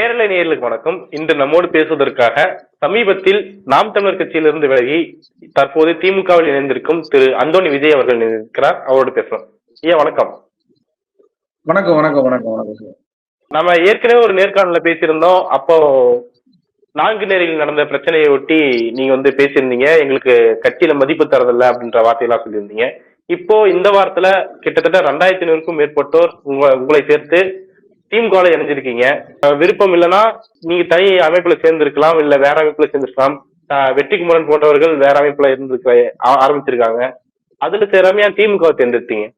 நேரலை நேயர்களுக்கு வணக்கம். இன்று நம்மோடு பேசுவதற்காக சமீபத்தில் நாம் தமிழர் கட்சியிலிருந்து விலகி தற்போது திமுகவில் இணைந்திருக்கும் திரு அந்தோணி விஜய் அவர்கள் இருக்கிறார் அவரோடு பேசலாம். ஐயா வணக்கம். வணக்கம் வணக்கம் வணக்கம் வணக்கம் நம்ம ஏற்கனவே ஒரு நேர்காணல பேசியிருந்தோம். அப்போ நான்கு நேரில் நடந்த பிரச்சனையை ஒட்டி நீங்க வந்து பேசியிருந்தீங்க. எங்களுக்கு கட்சியில மதிப்பு தரதில்ல அப்படின்ற வார்த்தையெல்லாம் சொல்லியிருந்தீங்க. இப்போ இந்த வாரத்துல கிட்டத்தட்ட ரெண்டாயிரத்தி ஐநூறுக்கும் மேற்பட்டோர் உங்க உங்களை சேர்த்து திமுக இணைஞ்சிருக்கீங்க. விருப்பம் இல்லைன்னா நீங்க தனி அமைப்புல சேர்ந்திருக்கலாம் இல்ல வேற அமைப்புல சேர்ந்திருக்கலாம். அஹ் வெற்றி போன்றவர்கள் வேற அமைப்புல இருந்திருக்க ஆரம்பிச்சிருக்காங்க. அதுல திறமையா திமுக தேர்ந்தெடுத்தீங்க.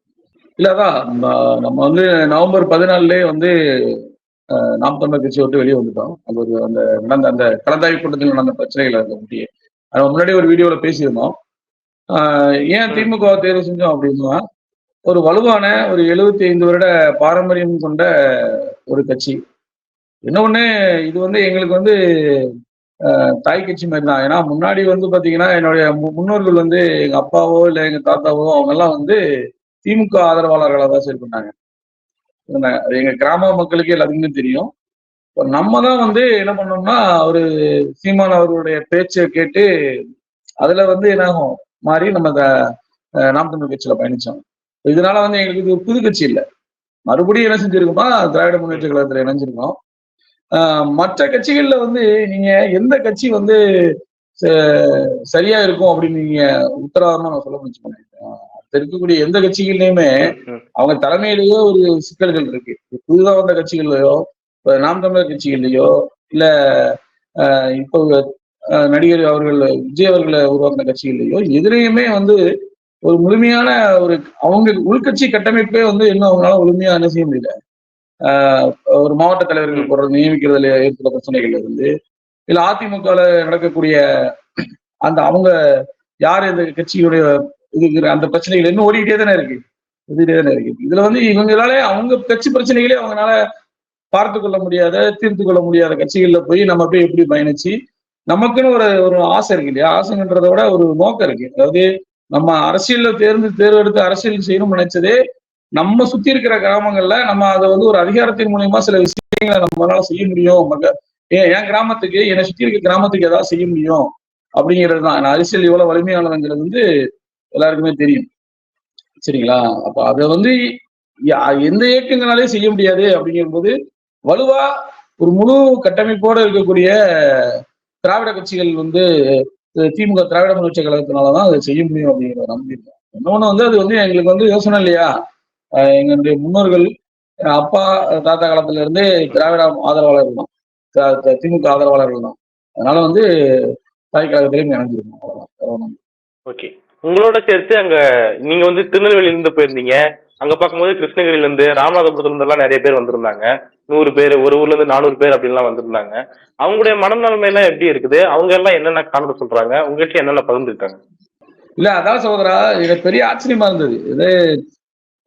இல்லதான் நம்ம- வந்து நவம்பர் பதினாலுலயே வந்து நாம் தமிழர் கட்சி விட்டு வெளியே வந்துட்டோம். அது ஒரு அந்த நடந்த அந்த கலந்தாய்வு கூட்டத்தில் நடந்த பிரச்சனைகள் அதை ஒட்டி. முன்னாடி ஒரு வீடியோல பேசியிருந்தோம். ஏன் திமுக தேர்வு செஞ்சோம் அப்படின்னா ஒரு வலுவான ஒரு எழுபத்தி ஐந்து வருட பாரம்பரியம் கொண்ட ஒரு கட்சி. இன்னொன்று இது வந்து எங்களுக்கு வந்து தாய் கட்சி மாதிரி தான். ஏன்னா முன்னாடி வந்து பார்த்தீங்கன்னா என்னுடைய மு- முன்னோர்கள் வந்து எங்கள் அப்பாவோ இல்லை எங்கள் தாத்தாவோ அவங்கெல்லாம் வந்து திமுக ஆதரவாளர்களாக தான் சரி பண்ணாங்க. எங்கள் கிராம மக்களுக்கு எல்லாத்துக்குமே தெரியும். இப்போ நம்ம தான் வந்து என்ன பண்ணோம்னா ஒரு சீமான் அவர்களுடைய பேச்சை கேட்டு அதில் வந்து என்னாகும் மாறி நம்ம நாம் தமிழ் கட்சியில் பயணிச்சோம். இதனால வந்து எங்களுக்கு இது ஒரு புது கட்சி இல்லை. மறுபடியும் என்ன செஞ்சிருக்கோம்னா திராவிட முன்னேற்ற கழகத்துல இணைஞ்சிருக்கோம். ஆஹ் மற்ற கட்சிகள்ல வந்து நீங்க எந்த கட்சி வந்து சரியா இருக்கும் அப்படின்னு நீங்க உத்தரவாதமா நான் சொல்ல முடிச்சு பண்ணிருக்கேன் இருக்கக்கூடிய எந்த கட்சிகள்லயுமே அவங்க தலைமையிலேயோ ஒரு சிக்கல்கள் இருக்கு. புதுதா வந்த கட்சிகள்லயோ இப்ப நாம் தமிழர் கட்சிகள்லயோ இல்ல ஆஹ் இப்போ ஆஹ் நடிகர் அவர்கள் விஜய் அவர்களை உருவாக்கின கட்சிகள்லயோ எதிரையுமே வந்து ஒரு முழுமையான ஒரு அவங்க உள்கட்சி கட்டமைப்பே வந்து இன்னும் அவங்களால முழுமையா என்ன செய்ய முடியல. ஆஹ் ஒரு மாவட்ட தலைவர்கள் போடுறது நியமிக்கிறதுல ஏற்பட்ட பிரச்சனைகள் இருந்து இல்ல அதிமுகல நடக்கக்கூடிய அந்த அவங்க யார் இந்த கட்சியுடைய இதுக்கு அந்த பிரச்சனைகள் இன்னும் ஓடிக்கிட்டே தானே இருக்கு. ஓடிக்கிட்டே தானே இருக்கு. இதுல வந்து இவங்களால அவங்க கட்சி பிரச்சனைகளே அவங்களால பார்த்து கொள்ள முடியாத தீர்த்து கொள்ள முடியாத கட்சிகள்ல போய் நம்ம போய் எப்படி பயணிச்சு நமக்குன்னு ஒரு ஒரு ஆசை இருக்கு இல்லையா? ஆசைன்றத விட ஒரு நோக்கம் இருக்கு. அதாவது நம்ம அரசியல்ல தேர்ந்து தேர்வெடுத்து அரசியல் செய்யணும்னு நினைச்சதே நம்ம சுத்தி இருக்கிற கிராமங்கள்ல நம்ம அதை வந்து ஒரு அதிகாரத்தின் மூலியமா சில விஷயங்களை நம்மளால செய்ய முடியும். என் கிராமத்துக்கு என்னை சுத்தி இருக்க கிராமத்துக்கு ஏதாவது செய்ய முடியும் அப்படிங்கிறது தான். நான் அரசியல் எவ்வளவு வலிமையானதுங்கிறது வந்து எல்லாருக்குமே தெரியும். சரிங்களா? அப்ப அதை வந்து எந்த இயக்கங்களாலே செய்ய முடியாது அப்படிங்கும்போது வலுவா ஒரு முழு கட்டமைப்போட இருக்கக்கூடிய திராவிட கட்சிகள் வந்து திமுக திராவிட முன்னேற்ற கழகத்தினாலதான் அதை செய்ய முடியும் அப்படிங்கிற நம்பி இருக்கோம் இன்னொன்னு வந்து அது வந்து எங்களுக்கு வந்து யோசனை இல்லையா? எங்களுடைய முன்னோர்கள் அப்பா தாத்தா காலத்துல இருந்தே திராவிட ஆதரவாளர்கள் தான் திமுக ஆதரவாளர்கள் தான் அதனால வந்து தாய் கழகத்திலையும் இணைஞ்சிருக்கோம். அவ்வளவுதான். ஓகே உங்களோட சேர்த்து அங்க நீங்க வந்து திருநெல்வேலியில இருந்து போயிருந்தீங்க. அங்க பார்க்கும்போது கிருஷ்ணகிரில இருந்து ராமநாதபுரத்துல இருந்து எல்லாம் நிறைய பேர் வந்திருந்தாங்க. நூறு பேர் ஒரு ஊர்ல இருந்து நானூறு பேர் அப்படின்லாம் வந்திருந்தாங்க. அவங்களுடைய மனநிலைமை எல்லாம் எப்படி இருக்குது? அவங்க எல்லாம் என்னென்ன காரணம் சொல்றாங்க? உங்ககிட்ட என்னென்ன பகிர்ந்துருக்காங்க இல்ல அதான் சகோதரா இது பெரிய ஆச்சரியமா இருந்தது. இது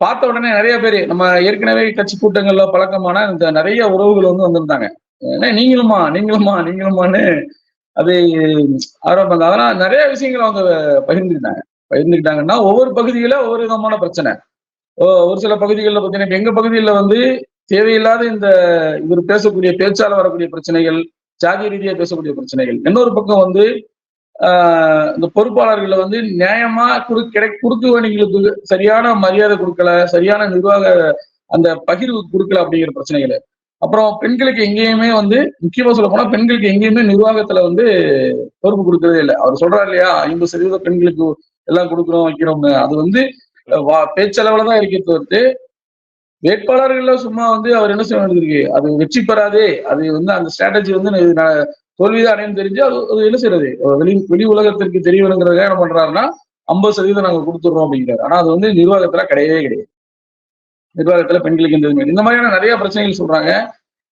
பார்த்த உடனே நிறைய பேர் நம்ம ஏற்கனவே கட்சி கூட்டங்கள்ல பழக்கமான இந்த நிறைய உறவுகள் வந்து வந்திருந்தாங்க. ஏன்னா நீங்களுமா நீங்களுமா நீங்களுமான்னு அது ஆரம்பம் அதெல்லாம் நிறைய விஷயங்கள் அவங்க பகிர்ந்துக்கிட்டாங்க. பகிர்ந்துக்கிட்டாங்கன்னா ஒவ்வொரு பகுதியில ஒவ்வொரு விதமான பிரச்சனை. ஒரு சில பகுதிகளில் பார்த்தீங்கன்னா எங்க பகுதியில் வந்து தேவையில்லாத இந்த இவர் பேசக்கூடிய பேச்சால் வரக்கூடிய பிரச்சனைகள் ஜாதி ரீதியாக பேசக்கூடிய பிரச்சனைகள் இன்னொரு பக்கம் வந்து ஆஹ் இந்த பொறுப்பாளர்களை வந்து நியாயமா குடு கிடை குறுக்கு வணிகளுக்கு சரியான மரியாதை கொடுக்கல சரியான நிர்வாக அந்த பகிர்வு கொடுக்கல அப்படிங்கிற பிரச்சனைகள். அப்புறம் பெண்களுக்கு எங்கேயுமே வந்து முக்கியமா சொல்ல போனா பெண்களுக்கு எங்கேயுமே நிர்வாகத்துல வந்து பொறுப்பு கொடுக்கறதே இல்லை. அவர் சொல்றாரு இல்லையா ஐம்பது சதவீத பெண்களுக்கு எல்லாம் கொடுக்குறோம் வைக்கிறோம்னு. அது வந்து பேச்சளவுல தான் இருக்கே தவிர்த்து வேட்பாளர்கள்ல சும்மா வந்து அவர் என்ன செய்ய வேண்டியது இருக்கு அது வெற்றி பெறாதே. அது வந்து அந்த ஸ்ட்ராட்டஜி வந்து தோல்விதான் அடையும் தெரிஞ்சு அது அது என்ன செய்யறது வெளி வெளி உலகத்திற்கு தெரிய என்ன பண்றாருன்னா ஐம்பது சதவீதம் நாங்க கொடுத்துடுறோம் அப்படிங்கிறாரு. ஆனா அது வந்து நிர்வாகத்துல கிடையவே கிடையாது. நிர்வாகத்துல பெண்களுக்கு இந்த இந்த மாதிரியான நிறைய பிரச்சனைகள் சொல்றாங்க.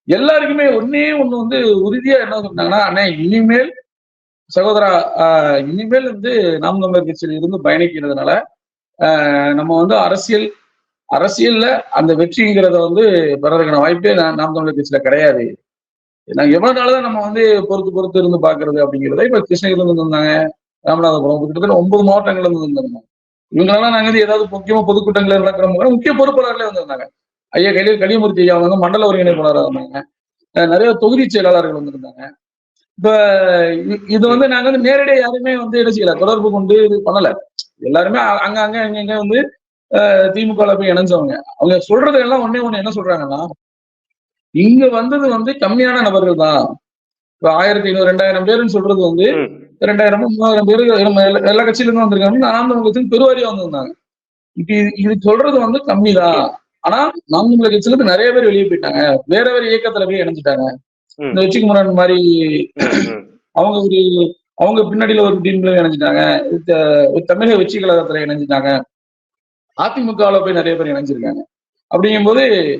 எல்லாருக்குமே ஒன்னே ஒண்ணு வந்து உறுதியா என்ன சொன்னாங்கன்னா அண்ணே இனிமேல் சகோதரா ஆஹ் இனிமேல் வந்து நாம் தமிழர் கட்சியில் இருந்து பயணிக்கிறதுனால நம்ம வந்து அரசியல் அரசியல்ல அந்த வெற்றிங்கிறத வந்து பெறதுக்கான வாய்ப்பே நாம் தமிழர் கட்சியில கிடையாது. நாங்க எவ்வளவு நாள் நம்ம வந்து பொறுத்து பொறுத்து இருந்து பாக்குறது அப்படிங்கிறத இப்ப கிருஷ்ணகிரில இருந்து வந்தாங்க ராமநாதபுரம் கிட்டத்தட்ட ஒன்பது மாவட்டங்கள்ல இருந்து வந்திருந்தாங்க. இவங்களெல்லாம் நாங்க வந்து ஏதாவது முக்கியமா பொதுக்கூட்டங்கள் நடக்கிறவங்க முக்கிய பொறுப்பாளர்களே வந்திருந்தாங்க ஐயா களி களியமூர்த்தி ஐயா வந்து மண்டல ஒருங்கிணைப்பாளராக இருந்தாங்க. அஹ் நிறைய தொகுதி செயலாளர்கள் வந்திருந்தாங்க இப்ப இது வந்து நாங்க வந்து நேரடியாக யாருமே வந்து என்ன செய்யல தொடர்பு கொண்டு இது பண்ணல. எல்லாருமே அங்க அங்க அங்க இங்க வந்து திமுக போய் இணைஞ்சவங்க. அவங்க சொல்றது எல்லாம் ஒண்ணே ஒண்ணு என்ன சொல்றாங்கன்னா இங்க வந்தது வந்து கம்மியான நபர்கள் தான். இப்ப ஆயிரத்தி ஐநூறு ரெண்டாயிரம் பேருன்னு சொல்றது வந்து ரெண்டாயிரம் மூவாயிரம் பேரு எல்லா- கட்சியில இருந்து வந்திருக்காங்க. நாம் தமிழ் கட்சியில் பெருவாரியா வந்திருந்தாங்க இப்ப இது- இது சொல்றது வந்து கம்மி தான் ஆனா நாம் தமிழ் கட்சியில இருந்து நிறைய பேர் வெளியே போயிட்டாங்க. வேற வேற இயக்கத்துல போய் இணைஞ்சிட்டாங்க. இந்த வெற்றிக்குமரன் மாதிரி. அவங்க ஒரு அவங்க பின்னாடியில ஒரு டீம்ல இணைஞ்சிட்டாங்க. தமிழக வெற்றி கழகத்துல இணைஞ்சிட்டாங்க. அதிமுகவுல போய் நிறைய பேர் இணைஞ்சிருக்காங்க. அப்படிங்கும்போது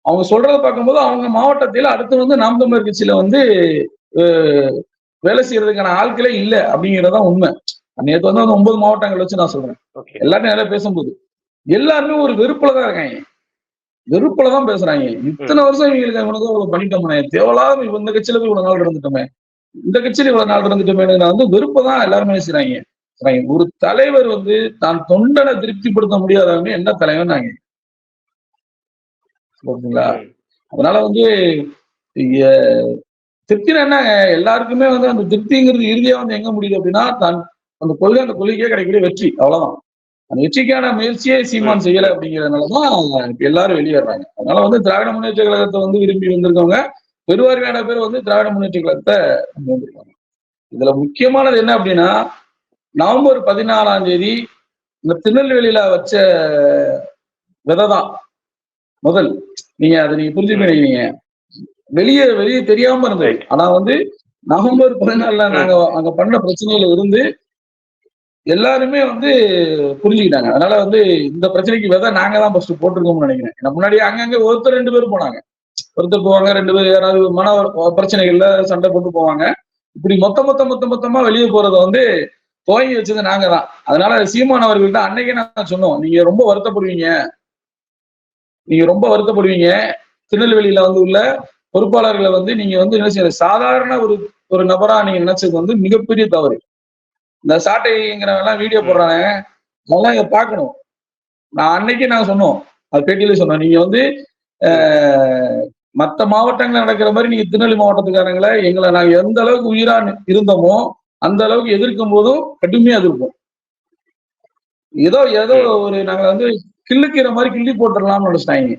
அவங்க சொல்றத பார்க்கும்போது அவங்க மாவட்டத்தில் அடுத்து வந்து நாம் தமிழர் கட்சியில வந்து வேலை செய்யறதுக்கான ஆட்களே இல்லை அப்படிங்கறதுதான் உண்மை. நேற்று வந்து அந்த ஒன்பது மாவட்டங்கள் வச்சு நான் சொல்றேன். எல்லாரும் நிறைய பேசும்போது எல்லாருமே ஒரு வெறுப்புல தான் இருக்காங்க. வெறுப்புல தான் பேசுறாங்க. இத்தனை வருஷம் இவங்களுக்கு இவனுக்கு பண்ணிட்டோமே. தேவையில்லாம இவ- இந்த கட்சியில போய் இவ்வளவு நாள் இருந்துட்டோமே இந்த கட்சியில இவ்வளவு நாள் இருந்துட்டோமே வந்து வெறுப்பை தான் எல்லாருமே செய்றாங்க. ஒரு தலைவர் வந்து தான் தொண்டனை திருப்திப்படுத்த முடியாதவங்க என்ன தலைவர் நாங்க ஓகேங்களா? அதனால வந்து திருப்தினா என்னங்க? எல்லாருக்குமே வந்து அந்த திருப்திங்கிறது இறுதியா வந்து எங்க முடியுது அப்படின்னா தான் அந்த கொள்கை அந்த கொள்கைக்கே கிடைக்கக்கூடிய வெற்றி. அவ்வளவுதான். அந்த வெற்றிக்கான முயற்சியே சீமான் செய்யல அப்படிங்கறதுனாலதான் இப்ப எல்லாரும் வெளியேறாங்க. அதனால வந்து திராவிட முன்னேற்ற கழகத்தை வந்து விரும்பி வந்திருக்கவங்க பெருவாரியான பேர் வந்து திராவிட முன்னேற்ற கழகத்தை இதுல முக்கியமானது என்ன அப்படின்னா நவம்பர் பதினாலாம் தேதி இந்த திருநெல்வேலியில வச்ச விதை தான் முதல். நீங்க அதை நீங்க புரிஞ்சுக்க நினைக்கிறீங்க வெளியே வெளியே தெரியாம இருந்தது. ஆனா வந்து நவம்பர் பதினாலுல நாங்க அங்க பண்ண பிரச்சனையில இருந்து எல்லாருமே வந்து புரிஞ்சுக்கிட்டாங்க. அதனால வந்து இந்த பிரச்சனைக்கு விதை நாங்க தான் ஃபர்ஸ்ட் போட்டிருக்கோம்னு நினைக்கிறேன். முன்னாடி அங்கங்க ஒருத்தர் ரெண்டு பேர் போனாங்க. ஒருத்தர் போவாங்க ரெண்டு பேர் யாராவது மன பிரச்சனைகள்ல சண்டை போட்டு போவாங்க. இப்படி மொத்த மொத்த மொத்த மொத்தமா வெளியே போறத வந்து துவங்கி வச்சது நாங்க தான் அதனால சீமான் அவர்கள்ட்ட அன்னைக்கே நான் சொன்னோம் நீங்க ரொம்ப வருத்தப்படுவீங்க. நீங்க ரொம்ப வருத்தப்படுவீங்க. திருநெல்வேலியில வந்து உள்ள பொறுப்பாளர்களை வந்து நீங்க வந்து என்ன சாதாரண ஒரு ஒரு நபரா நீங்க நினைச்சது வந்து மிகப்பெரிய தவறு. இந்த சாட்டைங்கிறவெல்லாம் வீடியோ போடுறாங்க அதெல்லாம் இங்க பாக்கணும் நான் அன்னைக்கு நாங்க சொன்னோம் அது பேட்டியில சொன்னோம் நீங்க வந்து ஆஹ், மத்த மாவட்டங்கள்ல நடக்கிற மாதிரி நீங்க திருநெல்வேலி மாவட்டத்துக்காரங்களை எங்களை நாங்க எந்த அளவுக்கு உயிரா இருந்தோமோ அந்த அளவுக்கு எதிர்க்கும் போதும் கடுமையா எதிர்ப்போம். ஏதோ ஏதோ ஒரு நாங்க வந்து கிள்ளுக்கிற மாதிரி கிள்ளி போட்டுடலாம்னு நினைச்சிட்டாங்க.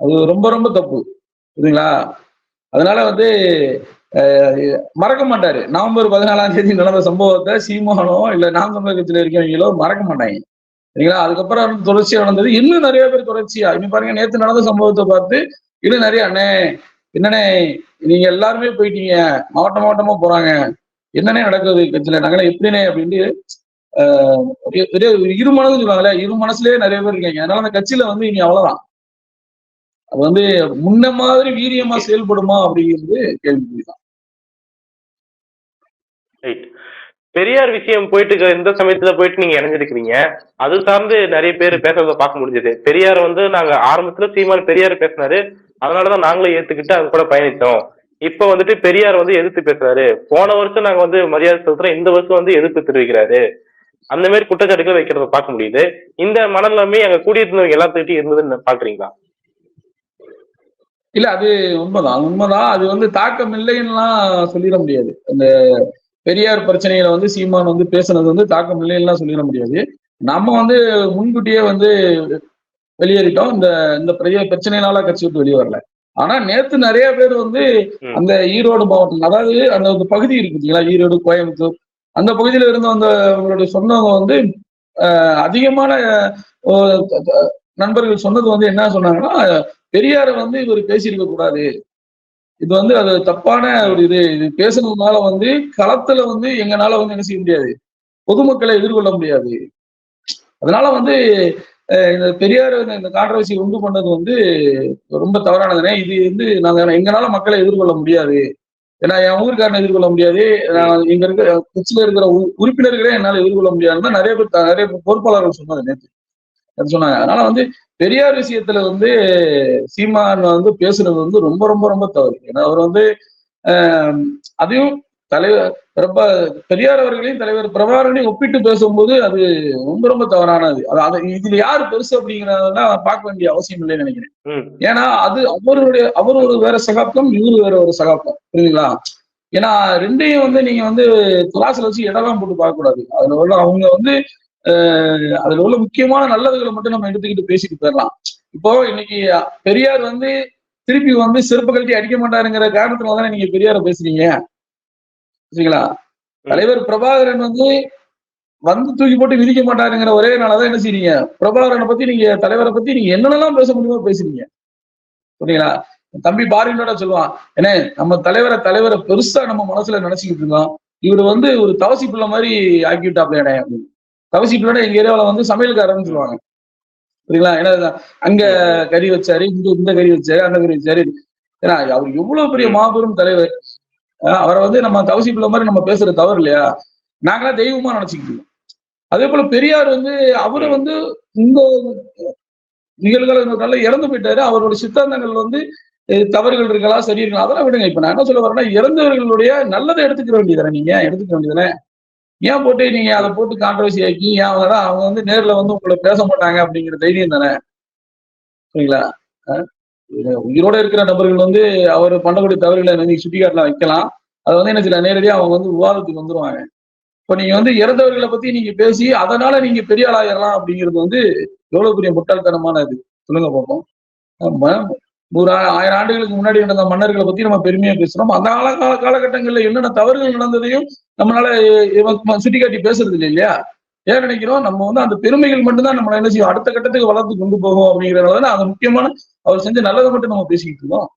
அது ரொம்ப ரொம்ப தப்பு. புரியுதுங்களா? அதனால வந்து மறக்க மாட்டாரு. நவம்பர் பதினாலாம் தேதி நடந்த சம்பவத்தை சீமானோ இல்ல நாம் தமிழர் கட்சியில இருக்கிறவங்களோ மறக்க மாட்டாங்க. சரிங்களா அதுக்கப்புறம் தொடர்ச்சியா நடந்தது. இன்னும் நிறைய பேர் தொடர்ச்சியா இன்னும் பாருங்க நேத்து நடந்த சம்பவத்தை பார்த்து இன்னும் நிறைய அண்ணே என்னண்ணே நீங்க எல்லாருமே போயிட்டீங்க. மாவட்ட மாவட்டமா போறாங்க. என்னண்ணே நடக்குது? கட்சியில நாங்களே எப்படினே அப்படின்ட்டு ஆஹ், ஒரு இரு மனதுன்னு சொல்லுவாங்கல்ல இரு மனசுலயே நிறைய பேர் இருக்காங்க. அதனால அந்த கட்சியில வந்து இனி அவ்வளவுதான். அது வந்து முன்ன மாதிரி வீரியமா செயல்படுமா அப்படிங்கிறது கேள்விக்குறிதான். ரைட் பெரியார் விஷயம் போயிட்டு இந்த சமயத்துல போயிட்டு நீங்க இணைஞ்சிருக்கிறீங்க. அது சார்ந்து நிறைய பேர் பேசுறத பார்க்க முடிஞ்சது. பெரியார் வந்து நாங்க ஆரம்பத்துல சீமான் பெரியார் பேசினாரு. அதனாலதான் நாங்களும் ஏத்துக்கிட்டு அது கூட பயணித்தோம். இப்ப வந்துட்டு பெரியார் வந்து எதிர்த்து பேசுறாரு. போன வருஷம் நாங்க வந்து மரியாதை செலுத்துறோம். இந்த வருஷம் வந்து எதிர்ப்பு தெரிவிக்கிறாரு. அந்த மாதிரி குற்றச்சாட்டுகளை வைக்கிறத பார்க்க முடியுது. இந்த மனநிலைமை அங்க கூடியிருந்தவங்க எல்லாத்துக்கிட்டையும் இருந்ததுன்னு பாக்குறீங்களா இல்ல அது உண்மைதான். உண்மைதான். அது வந்து தாக்கம் இல்லைன்னுலாம் சொல்லிட முடியாது. அந்த பெரியார் பிரச்சனைகளை வந்து சீமான் வந்து பேசுனது வந்து தாக்கம் இல்லைன்னுலாம் சொல்லிட முடியாது. நம்ம வந்து முன்கூட்டியே வந்து வெளியேறிட்டோம். இந்த இந்த பெரிய பிரச்சனையினால கட்சி விட்டு வெளியே வரல. ஆனா நேத்து நிறைய பேர் வந்து. அந்த ஈரோடு மாவட்டம் அதாவது அந்த பகுதி இருக்கு பார்த்தீங்களா ஈரோடு கோயம்புத்தூர். அந்த பகுதியில இருந்து வந்த அவங்களுடைய சொன்னவங்க வந்து அதிகமான நண்பர்கள் சொன்னது வந்து என்ன சொன்னாங்கன்னா பெரியாரை வந்து இவர் பேசியிருக்க கூடாது. இது வந்து அது தப்பான ஒரு இது. இது பேசுனதுனால வந்து களத்துல வந்து எங்கனால வந்து என்ன செய்ய முடியாது. பொதுமக்களை எதிர்கொள்ள முடியாது. அதனால வந்து இந்த பெரியார் இந்த கான்ட்ரவர்சி உண்டு பண்ணது வந்து ரொம்ப தவறானதுனே. இது வந்து நாங்க எங்களால மக்களை எதிர்கொள்ள முடியாது. ஏன்னா என் ஊருக்காரனை எதிர்கொள்ள முடியாது. நான் இங்க இருக்க கட்சியில இருக்கிற உறுப்பினர்களே என்னால எதிர்கொள்ள முடியாதுன்னு நிறைய பேர் நிறைய பொறுப்பாளர்கள் சொன்னது நேற்று சொன்னாங்க. அதனால வந்து பெரியார் விஷயத்துல வந்து சீமான் வந்து பேசுறது வந்து ரொம்ப ரொம்ப ரொம்ப தவறு. ஏன்னா அவர் வந்து ஆஹ், அதையும் தலைவர் ரொம்ப பெரியார் அவர்களையும் தலைவர் பிரபாகரனையும் ஒப்பிட்டு பேசும்போது அது ரொம்ப ரொம்ப தவறானது. அது இதுல யாரு பெருசு அப்படிங்கறதெல்லாம் பார்க்க வேண்டிய அவசியம் இல்லைன்னு நினைக்கிறேன். ஏன்னா அது அவருடைய அவர் ஒரு வேற சகாப்தம் இவரு வேற ஒரு சகாப்தம். புரியுதுங்களா? ஏன்னா ரெண்டையும் வந்து நீங்க வந்து துலாசில வச்சு இடம்லாம் போட்டு பார்க்க கூடாது அதுல அவங்க வந்து அதுல உள்ள முக்கியமான நல்லதுகளை மட்டும் நம்ம எடுத்துக்கிட்டு பேசிட்டு போயிடலாம். இப்போ இன்னைக்கு பெரியார் வந்து திருப்பி வந்து செருப்பு கழட்டி அடிக்க மாட்டாருங்கிற காரணத்துல தானே நீங்க பெரியார பேசுறீங்க? சரிங்களா? தலைவர் பிரபாகரன் வந்து வந்து தூக்கி போட்டு விதிக்க மாட்டாருங்கிற ஒரே நாளதான் என்ன செய்றீங்க? பிரபாகரனை பத்தி நீங்க தலைவரை பத்தி நீங்க என்னென்னலாம் பேச முடியுமோ பேசுறீங்க. புரியுங்களா தம்பி பாரினோட சொல்லுவான் என்ன நம்ம தலைவரை தலைவரை பெருசா நம்ம மனசுல நினைச்சுக்கிட்டு இருந்தோம் இவர் வந்து ஒரு தவசி பிள்ளை மாதிரி ஆக்கி விட்டாப்ல இடம் அப்படின்னு. தவசி எங்க ஏரியாவில் வந்து சமையல்காரன்னு சொல்லுவாங்க. புரியுங்களா ஏன்னா அங்க கறி வச்சாரு இங்க இந்த கறி வச்சாரு அந்த கறி வச்சாரு. ஏன்னா அவர் எவ்வளவு பெரிய மாபெரும் தலைவர். அவரை வந்து நம்ம தவசி பிள்ளை மாதிரி நம்ம பேசுற தவறு இல்லையா? நாங்களாம் தெய்வமா நினைச்சுக்கிட்டு அதே போல பெரியார் வந்து அவரு வந்து இந்த நிகழ்கால இறந்து போயிட்டாரு. அவரோட சித்தாந்தங்கள் வந்து தவறுகள் இருக்கலாம் சரி இருக்கலாம் அதெல்லாம் விடுங்க. இப்ப நான் என்ன சொல்ல வரேன்னா இறந்தவர்களுடைய நல்லதை எடுத்துக்க வேண்டியதானே நீங்க? எடுத்துக்க வேண்டியதானே ஏன் போட்டு நீங்க அதை போட்டு கான்ட்ரவர்சி ஆக்கி ஏன் அவங்க அவங்க வந்து நேர்ல வந்து உங்களை பேச மாட்டாங்க அப்படிங்கிற தைரியம் தானே? சரிங்களா உயிரோட இருக்கிற நபர்கள் வந்து அவர் பண்ணக்கூடிய தவறுகளை நீங்க சுட்டிக்காட்டலாம் வைக்கலாம். அது வந்து என்ன சில நேரடியாக அவங்க வந்து விவாதத்துக்கு வந்துருவாங்க. இப்போ நீங்க வந்து இறந்தவர்களை பத்தி நீங்க பேசி அதனால நீங்க பெரிய ஆளாயிரலாம் அப்படிங்கிறது வந்து எவ்வளவு பெரிய முட்டாள்தனமானது? சொல்லுங்க பார்ப்போம் ஒரு ஆயிரம் ஆண்டுகளுக்கு முன்னாடி நடந்த மன்னர்களை பத்தி நம்ம பெருமையா பேசுறோம். அந்த கால காலகட்டங்கள்ல என்னென்ன தவறுகள் நடந்ததையும் நம்மளால சுட்டி காட்டி பேசுறது இல்லை இல்லையா? ஏன் நினைக்கிறோம்? நம்ம வந்து அந்த பெருமைகள் மட்டும்தான் நம்மளை என்ன செய்யும்? அடுத்த கட்டத்துக்கு வளர்த்து கொண்டு போகும் அப்படிங்கிறதுனால அது முக்கியமான அவர் செஞ்ச நல்லதை மட்டும் நம்ம பேசிக்கிட்டு இருக்கோம்.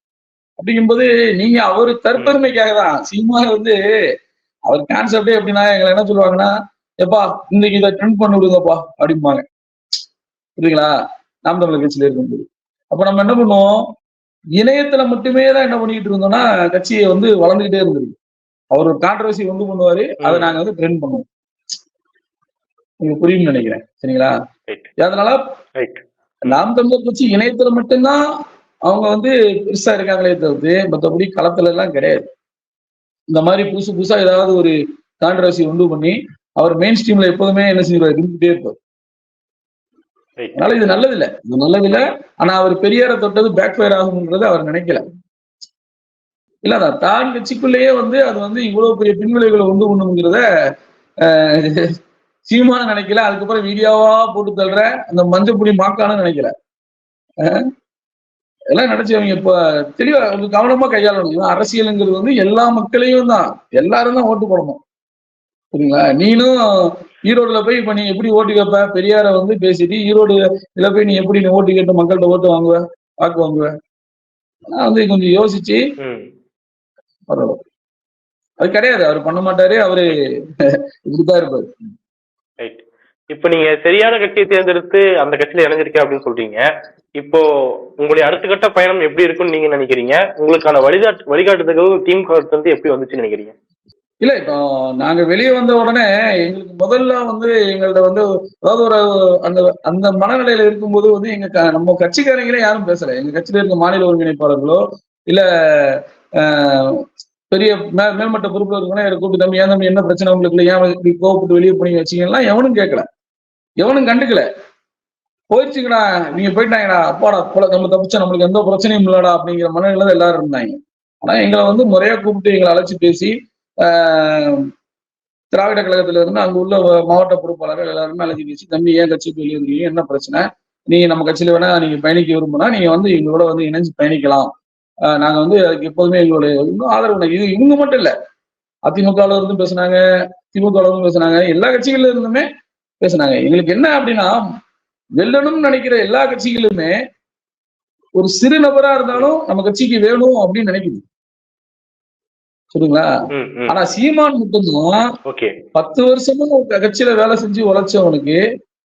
அப்படிங்கும்போது நீங்க அவரு தற்பெருமைக்காக தான் சீமா வந்து அவர் கான்செப்டே எப்படின்னா எங்களை என்ன சொல்லுவாங்கன்னா எப்பா இன்னைக்கு இதை ட்ரெண்ட் பண்ணி விடுங்கப்பா அப்படிம்பாங்க. புரியுங்களா நாம் தமிழர் கட்சியில இருக்கும்போது. அப்ப நம்ம என்ன பண்ணுவோம்? இணையத்துல மட்டுமே தான் என்ன பண்ணிட்டு இருந்தோம்னா கட்சியை வந்து வளர்ந்துகிட்டே இருந்திருக்கு அவர் ஒரு கான்ட்ரவர்சி வந்து பண்ணுவாரு. அதை. நாங்க வந்து ட்ரெண்ட் பண்ணுவோம். உங்களுக்கு புரியும்னு நினைக்கிறேன். சரிங்களா? அதனால நாம் தமிழர் கட்சி இணையத்துல மட்டும்தான் அவங்க வந்து பெருசா இருக்காங்களே தவிர்த்து மற்றபடி களத்துல எல்லாம் கிடையாது. இந்த மாதிரி புதுசு புதுசா ஏதாவது ஒரு கான்ட்ரவர்சி உண்டு பண்ணி அவர் மெயின் ஸ்ட்ரீம்ல எப்போதுமே என்ன செய்வார்? இருந்துட்டே இருப்பார். அதனால இது நல்லது இல்ல இது நல்லது இல்ல ஆனா அவர் பெரியார தொட்டது பேக் ஃபயர் ஆகும்ன்றது அவர் நினைக்கல. இல்ல அதான் தான் கட்சிக்குள்ளேயே வந்து அது வந்து இவ்வளவு பெரிய பின்விளைவுகளை உண்டு பண்ணுங்கிறத சீமான நினைக்கல. அதுக்கப்புறம் வீடியோவா போட்டு தள்ளுற அந்த மஞ்சப்புடி மாக்கான்னு நினைக்கல. எல்லாம் நினைச்சு அவங்க இப்ப தெளிவா கவனமா கையாளணும். அரசியலுங்கிறது வந்து எல்லா மக்களையும் தான். எல்லாரும் தான் ஓட்டு போடணும். சரிங்களா நீனும் ஈரோடுல போய் இப்ப நீ எப்படி ஓட்டு கேட்ப பெரியார வந்து பேசிட்டு ஈரோடு இதுல போய் நீ எப்படி நீ ஓட்டு கேட்டு மக்கள்கிட்ட ஓட்டு வாங்குவ? வாக்கு வாங்குவ? ஆனா வந்து கொஞ்சம் யோசிச்சு அது கிடையாது. அவர் பண்ண மாட்டாரு. அவரு இப்படித்தான் இருப்பாரு. ரைட் இப்போ நீங்க சரியான கட்சியை தேர்ந்தெடுத்து அந்த கட்சியில இணைஞ்சிருக்கேன் அப்படின்னு சொல்றீங்க. இப்போ உங்களுடைய அடுத்த கட்ட பயணம் எப்படி இருக்கும்னு நீங்க நினைக்கிறீங்க? உங்களுக்கான வழிகாட்டு வழிகாட்டுதல்கள் திமுக வந்து எப்படி வந்துச்சுன்னு நினைக்கிறீங்க? இல்ல இப்போ நாங்க வெளியே வந்த உடனே எங்களுக்கு முதல்ல வந்து எங்கள்ட்ட வந்து அதாவது ஒரு அந்த அந்த மனநிலையில இருக்கும்போது வந்து எங்க நம்ம கட்சிக்காரங்களே யாரும் பேசல. எங்க கட்சியில இருக்க மாநில ஒருங்கிணைப்பாளர்களோ இல்ல ஆஹ், பெரிய மே- மேல்மட்ட பொறுப்புல இருக்கணும் எனக்கு கூப்பிட்டு தம்பி ஏன் தம்பி என்ன பிரச்சனை உங்களுக்கு? இல்லை ஏன் இப்படி கோவப்பட்டு வெளியே போனீங்க? வச்சீங்கன்னா எவனும் கேட்கல எவனும் கண்டுக்கல. போயிடுச்சுங்கடா நீங்க போயிட்டாங்கடா அப்பாடா போல நம்ம தப்பிச்சா நம்மளுக்கு எந்த பிரச்சனையும் இல்லடா அப்படிங்கிற மனநிலை தான் எல்லாரும் இருந்தாங்க. ஆனா எங்களை வந்து முறையா கூப்பிட்டு எங்களை அழைச்சி பேசி திராவிட கழகத்துல இருந்து அங்க உள்ள மாவட்ட பொறுப்பாளர்கள் எல்லாருமே அழைச்சி பேசி தம்பி ஏன் கட்சி வெளியே இருக்கீங்க என்ன பிரச்சனை? நீங்க நம்ம கட்சியில வேணா நீங்க பயணிக்க விரும்புனா நீங்க வந்து எங்களோட வந்து இணைஞ்சு பயணிக்கலாம். நாங்க வந்து அதுக்கு எப்போதுமே எங்களுடைய இன்னும் ஆதரவு உண்டு. இது இவங்க மட்டும் இல்ல. அதிமுகல இருந்தும் பேசுனாங்க திமுக இருந்தும் பேசுனாங்க எல்லா கட்சிகள்ல இருந்துமே பேசுனாங்க. எங்களுக்கு என்ன அப்படின்னா வெல்லணும்னு நினைக்கிற எல்லா கட்சிகளுமே ஒரு சிறு நபரா இருந்தாலும் நம்ம கட்சிக்கு வேணும் அப்படின்னு நினைக்குது. சரிங்களா? ஆனா சீமான் மட்டும்தான் பத்து வருஷமா கட்சியில வேலை செஞ்சு உழைச்சவனுக்கு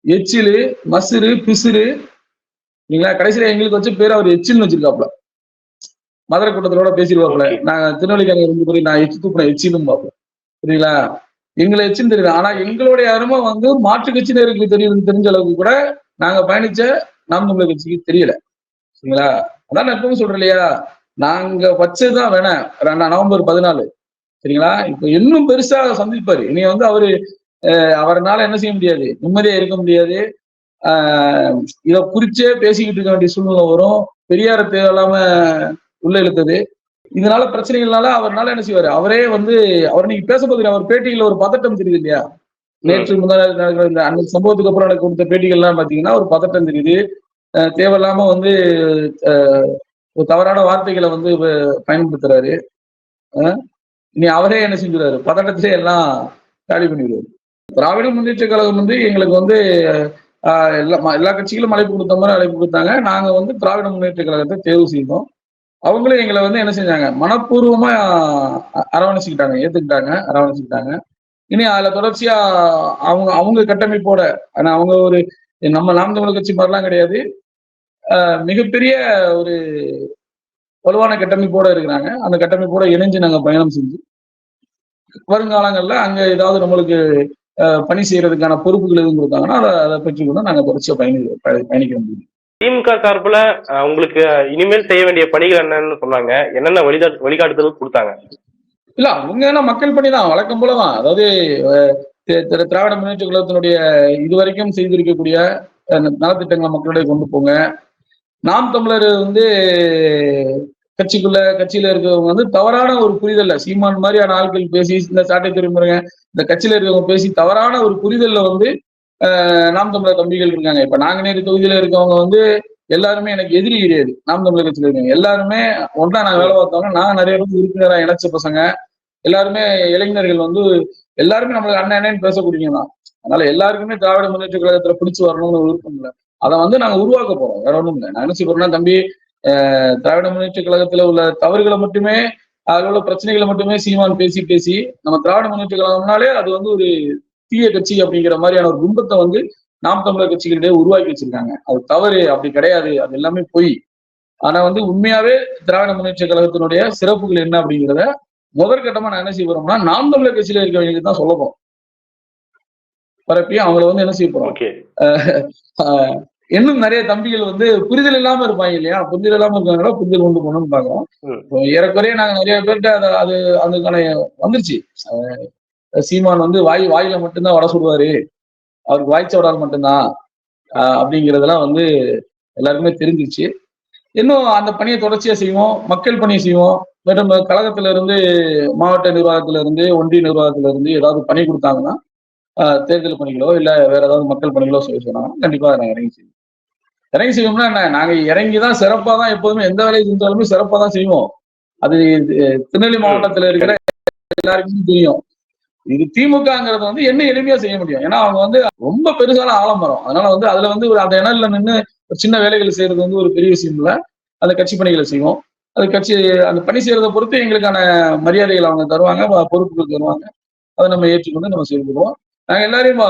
எச்சிலு மசுரு பிசுறு இல்லைங்களா கடைசியில எங்களுக்கு வச்ச பேர் அவர் எச்சில்னு வச்சிருக்காப்ல மதுரை கூட்டத்தோட பேசிடுவாப்ல. நாங்க திருநெல்வேலிக்காரங்க இருந்து போய் நான் எச்சி தூப்பின எச்சிலும் பார்ப்போம் சரிங்களா? எங்களை எச்சின்னு தெரியுது. ஆனா எங்களுடைய அருமை வந்து மாற்று கட்சியினருக்கு தெரியும் தெரிஞ்ச அளவுக்கு கூட நாங்க பயணிச்ச நாம் தமிழர் கட்சிக்கு தெரியல. சரிங்களா? அதான் நான் எப்பவும் சொல்றேன் இல்லையா? நாங்க வச்சதுதான் வேணாம் ரெண்டா நவம்பர் பதினாலு. சரிங்களா? இப்ப இன்னும் பெருசா சந்திப்பாரு. இனி வந்து அவரு அவரனால அவர்னால என்ன செய்ய முடியாது? நிம்மதியா இருக்க முடியாது. ஆஹ், இத குறிச்சே பேசிக்கிட்டு இருக்க வேண்டிய சூழ்நிலை வரும். பெரியார தேவையில்லாம உள்ள இழுத்தது. இதனால பிரச்சனைகள்னால அவர்னால என்ன செய்வாரு? அவரே வந்து அவர் நீங்க பேச போகிறீங்க அவர் பேட்டியில ஒரு பதட்டம் தெரியுது இல்லையா? நேற்று முதல் நடக்கிற இந்த அந்த சம்பவத்துக்கு அப்புறம் எனக்கு கொடுத்த பேட்டிகள்லாம் பாத்தீங்கன்னா ஒரு பதட்டம் தெரியுது. தேவையில்லாம வந்து ஒரு தவறான வார்த்தைகளை வந்து பயன்படுத்துறாரு. அஹ் இனி அவரே என்ன செஞ்சுறாரு பதட்டத்திலே எல்லாம் காலி பண்ணிடுவாரு. திராவிட முன்னேற்ற கழகம் வந்து எங்களுக்கு வந்து எல்லா ம- எல்லா கட்சிகளும் அழைப்பு கொடுத்த மாதிரி அழைப்பு கொடுத்தாங்க. நாங்க வந்து திராவிட முன்னேற்ற கழகத்தை தேர்வு செய்தோம். அவங்களும் எங்களை வந்து என்ன செஞ்சாங்க? மனப்பூர்வமா அரவணைச்சுக்கிட்டாங்க ஏத்துக்கிட்டாங்க அரவணைச்சுக்கிட்டாங்க. இனி அதுல தொடர்ச்சியா அவங்க அவங்க கட்டமைப்போட ஆனா அவங்க ஒரு நம்ம நாம் தமிழர் கட்சி மாதிரிலாம் கிடையாது. மிகப்பெரிய ஒரு வலுவான கட்டமைப்போட இருக்கிறாங்க. அந்த கட்டமைப்போட இணைஞ்சு நாங்க பயணம் செஞ்சு வருங்காலங்கள்ல அங்க ஏதாவது நம்மளுக்கு பணி செய்யறதுக்கான பொறுப்புகள் எதுவும் கொடுத்தாங்கன்னா அதை அதை பெற்றுக்கொண்டு நாங்க தொடர்ச்சியா பயணி பய- பயணிக்க முடியும். திமுக சார்புல உங்களுக்கு இனிமேல் செய்ய வேண்டிய பணிகள் என்னன்னு சொன்னாங்க. என்னென்ன வழிகா வழிகாட்டுதல் கொடுத்தாங்க? இல்ல அவங்க என்ன மக்கள் பணி தான் வழக்கம் போலதான் அதாவது திராவிட முன்னேற்ற கழகத்தினுடைய இதுவரைக்கும் செய்திருக்கக்கூடிய நலத்திட்டங்களை மக்களிடையே கொண்டு போங்க. நாம் தமிழர் வந்து கட்சிக்குள்ள கட்சியில இருக்கிறவங்க வந்து தவறான ஒரு புரிதல்ல. சீமான் மாதிரியான ஆட்கள் பேசி இந்த சாட்டை திரும்புறங்க இந்த கட்சியில இருக்கிறவங்க பேசி தவறான ஒரு புரிதல்ல வந்து நாம் தமிழர் தம்பிகள் இருக்காங்க. இப்ப நாங்குநேரி தொகுதியில இருக்கவங்க வந்து எல்லாருமே எனக்கு எதிரி கிடையாது. நாம் தமிழர் கட்சியில இருக்காங்க எல்லாருமே ஒன்றா நான் வேலை பார்த்தவங்க நான் நிறைய பேர் உறுப்பினரா இணைச்ச பசங்க. எல்லாருமே இளைஞர்கள் வந்து எல்லாருமே நம்மளுக்கு அண்ணன் அண்ணன் பேசக்கூடியவங்க தான். அதனால எல்லாருக்குமே திராவிட முன்னேற்ற கழகத்துல பிடிச்சு வரணும்னு ஒரு விருப்பம் இல்லை. அதை வந்து நாங்க உருவாக்க போறோம். வேற ஒண்ணும் இல்லை. நான் என்ன செய்ய போறேன்னா தம்பி அஹ், திராவிட முன்னேற்ற கழகத்துல உள்ள தவறுகளை மட்டுமே அதுல உள்ள பிரச்சனைகளை மட்டுமே சீமான் பேசி பேசி நம்ம திராவிட முன்னேற்ற கழகம்னாலே அது வந்து ஒரு தீய கட்சி அப்படிங்கிற மாதிரியான ஒரு பிம்பத்தை வந்து நாம் தமிழர் கட்சிகளிடையே உருவாக்கி வச்சிருக்காங்க. அது தவறு அப்படி கிடையாது. அது எல்லாமே பொய். ஆனா வந்து உண்மையாவே திராவிட முன்னேற்ற கழகத்தினுடைய சிறப்புகள் என்ன அப்படிங்கிறத முதற்கட்டமா நான் என்ன செய்ய போறோம்னா நாம் தமிழர் கட்சியில இருக்கவங்களுக்கு தான் சொல்ல போறோம். பரப்பி அவங்கள வந்து என்ன செய்ய போறோம்? இன்னும் நிறைய தம்பிகள் வந்து புரிதல் இல்லாம இருப்பாங்க இல்லையா? புரிதல் இல்லாம இருக்காங்களா புரிதல் கொண்டு போகணும்னு பாக்குறோம் ஏறக்குறைய நாங்க நிறைய பேர்கிட்ட அது அது அதுக்கான வந்துருச்சு. சீமான் வந்து வாய் வாயில மட்டும்தான் வட சுடுவாரு. அவருக்கு வாய்ச்சவடால் மட்டும்தான். ஆஹ் அப்படிங்கிறதெல்லாம் வந்து எல்லாருக்குமே தெரிஞ்சிருச்சு. இன்னும் அந்த பணியை தொடர்ச்சியா செய்வோம். மக்கள் பணியை செய்வோம். மேலும் கழகத்துல இருந்து மாவட்ட நிர்வாகத்துல இருந்து ஒன்றிய நிர்வாகத்துல இருந்து ஏதாவது பணி கொடுத்தாங்கன்னா தேர்தல் பணிகளோ இல்ல வேற ஏதாவது மக்கள் பணிகளோ செய்ய சொன்னாங்கன்னா கண்டிப்பா நாங்க இறங்கி செய்வோம். இறங்கி செய்வோம்னா என்ன? நாங்க இறங்கி தான் சிறப்பா தான் எப்போதுமே எந்த வேலையை செஞ்சாலுமே சிறப்பா தான் செய்வோம். அது திருநெல்வேலி மாவட்டத்துல இருக்கிற எல்லாருக்குமே தெரியும். இது திமுகங்கிறது வந்து என்ன எளிமையா செய்ய முடியும்? ஏன்னா அவங்க வந்து ரொம்ப பெருசான ஆலமரம். அதனால வந்து அதுல வந்து ஒரு அந்த இணல்ல நின்று ஒரு சின்ன வேலைகள் செய்யறது வந்து ஒரு பெரிய விஷயம் இல்லை. அந்த கட்சி பணிகளை செய்வோம். அது கட்சி அந்த பணி செய்யறதை பொறுத்து எங்களுக்கான மரியாதைகள் அவங்க தருவாங்க பொறுப்புகள் தருவாங்க. அதை நம்ம ஏற்றுக்கொண்டு நம்ம செயல்படுவோம். நாங்கள் எல்லாரையும்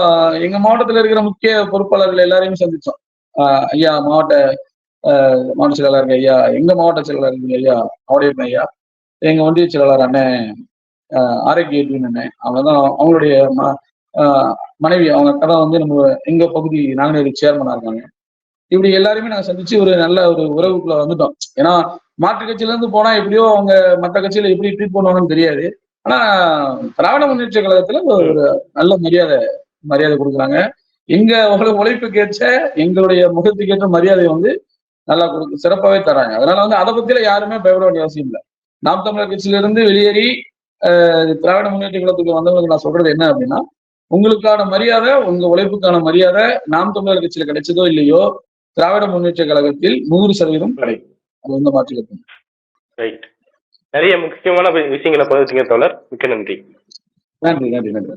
எங்க மாவட்டத்தில் இருக்கிற முக்கிய பொறுப்பாளர்கள் எல்லாரையும் சந்திச்சோம். ஐயா மாவட்ட ஆஹ், மாவட்ட செயலாளர் ஐயா. எங்க மாவட்ட செயலாளர் ஐயா? அவடையப்பன் ஐயா. எங்க ஒன்றிய செயலாளர் அண்ணன் ஆஹ், ஆரோக்கிய அண்ணன். அவங்க தான் அவங்களுடைய ம- ஆஹ், மனைவி அவங்க அக்கா தான் வந்து நம்ம எங்க பகுதி நாங்குநேரி சேர்மனா இருக்காங்க. இப்படி எல்லாருமே நாங்க சந்திச்சு ஒரு நல்ல ஒரு உறவுக்குள்ள வந்துட்டோம். ஏன்னா மாற்று கட்சியில இருந்து போனா எப்படியோ அவங்க மற்ற கட்சியில எப்படி ட்ரீட் பண்ணுவாங்கன்னு தெரியாது. ஆனா திராவிட முன்னேற்ற கழகத்துல ஒரு நல்ல மரியாதை மரியாதை கொடுக்குறாங்க. எங்க உங்களை உழைப்புக்கு ஏற்ற எங்களுடைய முகத்துக்கு ஏற்ற மரியாதை வந்து நல்லா கொடுக்கு சிறப்பாவே தராங்க. அதனால வந்து அதை பத்தியில யாருமே பயப்பட வேண்டிய அவசியம் இல்லை. நாம் தமிழர் கட்சியில இருந்து வெளியேறி திராவிட முன்னேற்ற கழகத்துக்கு வந்தவங்களுக்கு நான் சொல்றது என்ன அப்படின்னா உங்களுக்கான மரியாதை உங்க உழைப்புக்கான மரியாதை நாம் தமிழர் கட்சியில கிடைச்சதோ இல்லையோ திராவிட முன்னேற்ற கழகத்தில் நூறு சதவீதம் கிடைக்கும். அது வந்து மாற்றிக்க ரைட் நிறைய முக்கியமான விஷயங்களை பகிர்ந்தீங்க தோழர். மிக்க நன்றி. நன்றி நன்றி நன்றி.